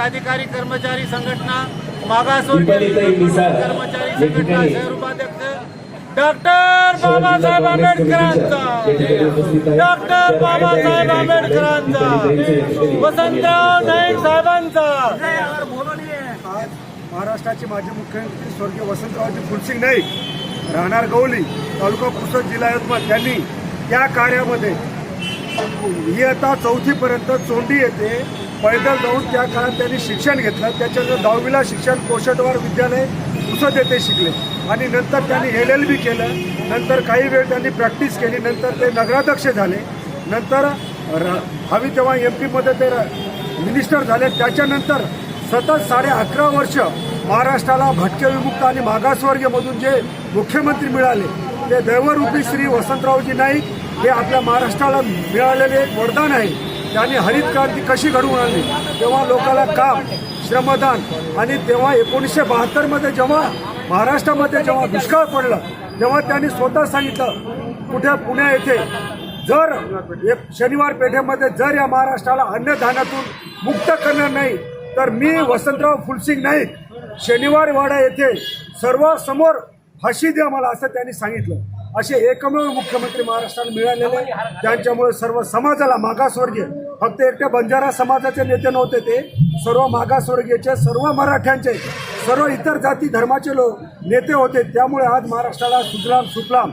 अधिकारी कर्मचारी संघटना मागासवर्गीय कर्मचारी संघटना शहर उपाध्यक्ष डॉक्टर बाबासाहेब आंबेडकरांचा. डॉक्टर बाबासाहेब आंबेडकरांचा. वसंतराव नाईक साहेबांचा. आज महाराष्ट्राचे माजी मुख्यमंत्री स्वर्गीय वसंतरावजी फुलसिंग नाईक राहणार गवली तालुका पुसद जिल्हा यवतमाळ. त्यांनी त्या कार्यामध्ये इयत्ता चौथीपर्यंत चोंडी येते. पैदल जाऊन त्या काळात त्यांनी शिक्षण घेतलं. त्याच्यानंतर दहावीला शिक्षण कोशटवार विद्यालय पुसद येथे शिकले. आणि नंतर त्यांनी एल एल बी केलं. नंतर काही वेळ त्यांनी प्रॅक्टिस केली. नंतर ते नगराध्यक्ष झाले. नंतर र- हवी तेव्हा एम पीमध्ये ते र- मिनिस्टर झाले. त्याच्यानंतर सतत साडे अकरा वर्ष महाराष्ट्राला भटके विमुक्त आणि मागासवर्गीयमधून जे मुख्यमंत्री मिळाले ते दैवरूपी श्री वसंतरावजी नाईक हे आपल्या महाराष्ट्राला मिळालेले एक वरदान आहे. त्यांनी हरित क्रांती कशी घडवून आणली? तेव्हा लोकांना काम श्रमदान आणि तेव्हा एकोणीसशे बहात्तरमध्ये जेव्हा महाराष्ट्रामध्ये जेव्हा दुष्काळ पडला तेव्हा त्यांनी स्वतः सांगितलं कुठे पुण्या येथे जर एक शनिवार पेठेमध्ये जर या महाराष्ट्राला अन्नधान्यातून मुक्त करणार नाही तर मी वसंतराव फुलसिंग नाईक शनिवार वाडा येथे सर्वांसमोर फाशी द्या मला असं त्यांनी सांगितलं. असे एकमेव मुख्यमंत्री महाराष्ट्राला मिळालेले त्यांच्यामुळे सर्व समाजाला मागासवर्गीय फक्त एकट्या बंजारा समाजाचे नेते नव्हते ते सर्व मागासवर्गीयचे सर्व मराठ्यांचे सर्व इतर जाती धर्माचे लोक नेते होते. त्यामुळे आज महाराष्ट्राला सुजलाम सुफलाम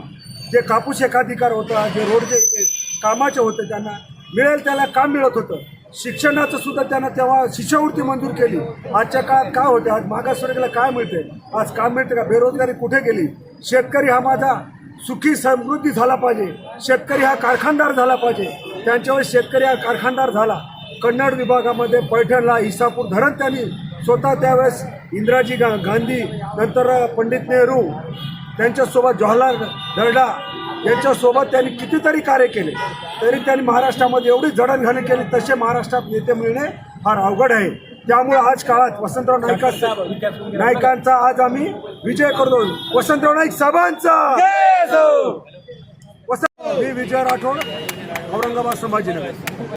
जे कापूस एकाधिकार होता जे रोडचे कामाचे होते त्यांना मिळेल त्याला काम मिळत होतं. शिक्षणाचं सुद्धा त्यांना तेव्हा शिष्यवृत्ती मंजूर केली. आजच्या काळात काय होते? आज मागासवर्गीला काय मिळते? आज काम मिळते का? बेरोजगारी कुठे गेली? शेतकरी हा माझा सुखी समृद्धी झाला पाहिजे. शेतकरी हा कारखानदार झाला पाहिजे. त्यांच्यावर शेतकरी हा कारखानदार झाला. कन्नड विभागामध्ये पैठणला इसापूर धरण त्यांनी स्वतः त्यावेळेस इंदिराजी गा गांधी नंतर पंडित नेहरू त्यांच्यासोबत जवाहरलाल दर्डा यांच्यासोबत त्यांनी कितीतरी कार्य केले. तरी त्यांनी महाराष्ट्रामध्ये एवढी जडणघडण केली तसे महाराष्ट्रात नेते मिळणे फार अवघड आहे. त्यामुळे आज काळात वसंतराव नाईका नाईकांचा आज आम्ही विजय करतो. वसंतराव नाईक साहेबांचा. वसंत मी विजय राठोड औरंगाबाद संभाजीनगर.